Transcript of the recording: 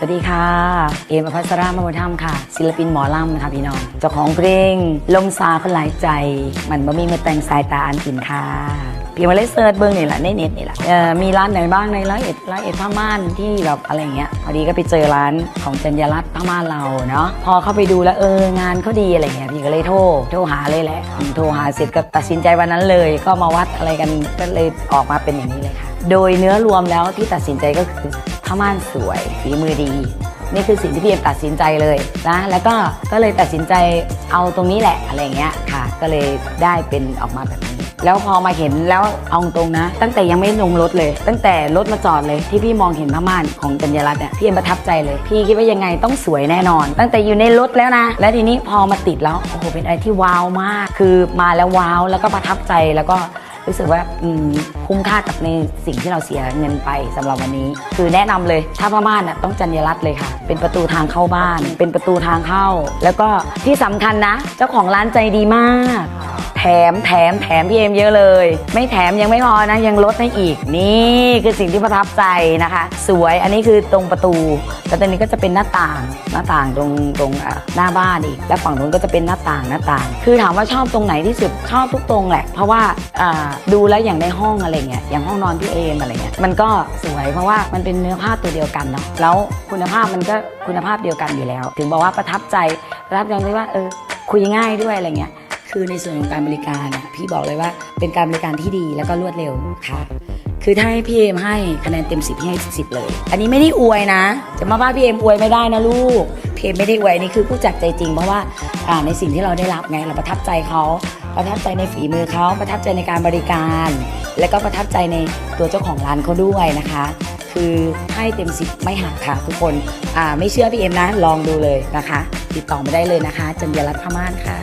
สวัสดีค่ะ เอมอภัสรามโมธรรมค่ะ ศิลปินหมอลำนะคะพี่น้อง เจ้าของเพลง ลมซาคนหลายใจ มันบ่มีมาแต่งสายตาอันกินค่ะพี่มาเลยเซิร์ชเบิ้งนี่แหละในเน็ตนี่แหละมีร้านไหนบ้างในร้อยเอ็ดร้อยเอ็ดผ้าม่านที่แบบอะไรเงี้ย พอดีก็ไปเจอร้านของจัญญรัตน์ผ้าม่านเราเนาะ พอเข้าไปดูแล้วเอองานเขาดีอะไรเงี้ยพี่ก็เลยโทรโทรหาเลยแหละ โทรหาเสร็จก็ตัดสินใจวันนั้นเลย ก็มาวัดอะไรกันก็เลยออกมาเป็นอย่างนี้เลยค่ะ โดยเนื้อรวมแล้วที่ตัดสินใจก็คือ ผ้าม่านสวยฝีมือดี นี่คือสิ่งที่พี่เอ็มตัดสินใจเลยนะแล้วก็ก็เลยตัดสินใจเอาตรงนี้แหละอะไรเงี้ยค่ะ ก็เลยได้เป็นออกมาแบบนี้ แล้วพอมาเห็นแล้วเอาตรงนะ ตั้งแต่ยังไม่ลงรถเลย ตั้งแต่รถมาจอดเลยที่พี่มองเห็นผ้าม่านของจัญญรัตน์เนี่ยพี่เอ็มประทับใจเลย พี่คิดว่ายังไงต้องสวยแน่นอน ตั้งแต่อยู่ในรถแล้วนะ และทีนี้พอมาติดแล้วโอ้โหเป็นอะไรที่ว้าวมาก คือมาแล้วว้าวแล้วก็ประทับใจแล้วก็ รู้สึกว่าคุ้มค่ากับในสิ่งที่เราเสียเงินไปสำหรับวันนี้ คือแนะนำเลยถ้าพม่านน่ะต้องจัญญรัตน์เลยค่ะ เป็นประตูทางเข้าบ้าน เป็นประตูทางเข้า แล้วก็ที่สำคัญนะ เจ้าของร้านใจดีมาก แถมแถมแถมพี่เอ็มเยอะเลย ไม่แถมยังไม่พอนะยังลดให้อีก นี่คือสิ่งที่ประทับใจนะคะ สวยอันนี้คือตรงประตูแล้วตรงนี้ก็จะเป็นหน้าต่างหน้าต่างตรงตรงหน้าบ้านอีก แล้วฝั่งนู้นก็จะเป็นหน้าต่างหน้าต่าง คือถามว่าชอบตรงไหนที่สุดชอบทุกตรงแหละ เพราะว่าอ่าดูแล้วอย่างในห้องอะไรเงี้ยอย่างห้องนอนพี่เอมอะไรเงี้ยมันก็สวยเพราะว่ามันเป็นเนื้อผ้าตัวเดียวกันเนาะแล้วคุณภาพมันก็คุณภาพเดียวกันอยู่แล้ว ถึงบอกว่าประทับใจประทับใจที่ว่าเออคุยง่ายด้วยอะไรเงี้ย คือในส่วนของการบริการ พี่บอกเลยว่าเป็นการบริการที่ดีแล้วก็รวดเร็วค่ะคือถ้าให้พี่เอ็มให้คะแนนเต็มสิบพี่ให้สิบเลย อันนี้ไม่ได้อวยนะ จะมาว่าพี่เอ็มอวยไม่ได้นะลูกพี่เอ็มไม่ได้อวยนี่คือผู้จัดใจจริงเพราะว่าอ่าในสิ่งที่เราได้รับไงเราประทับใจเขาประทับใจในฝีมือเขาประทับใจในการบริการ และก็ประทับใจในตัวเจ้าของร้านเขาด้วยนะคะ คือให้เต็มสิบไม่หักค่ะทุกคนอ่าไม่เชื่อพี่เอ็มนะลองดูเลยนะคะ ติดต่อมาได้เลยนะคะจันยรัตน์พม่านค่ะ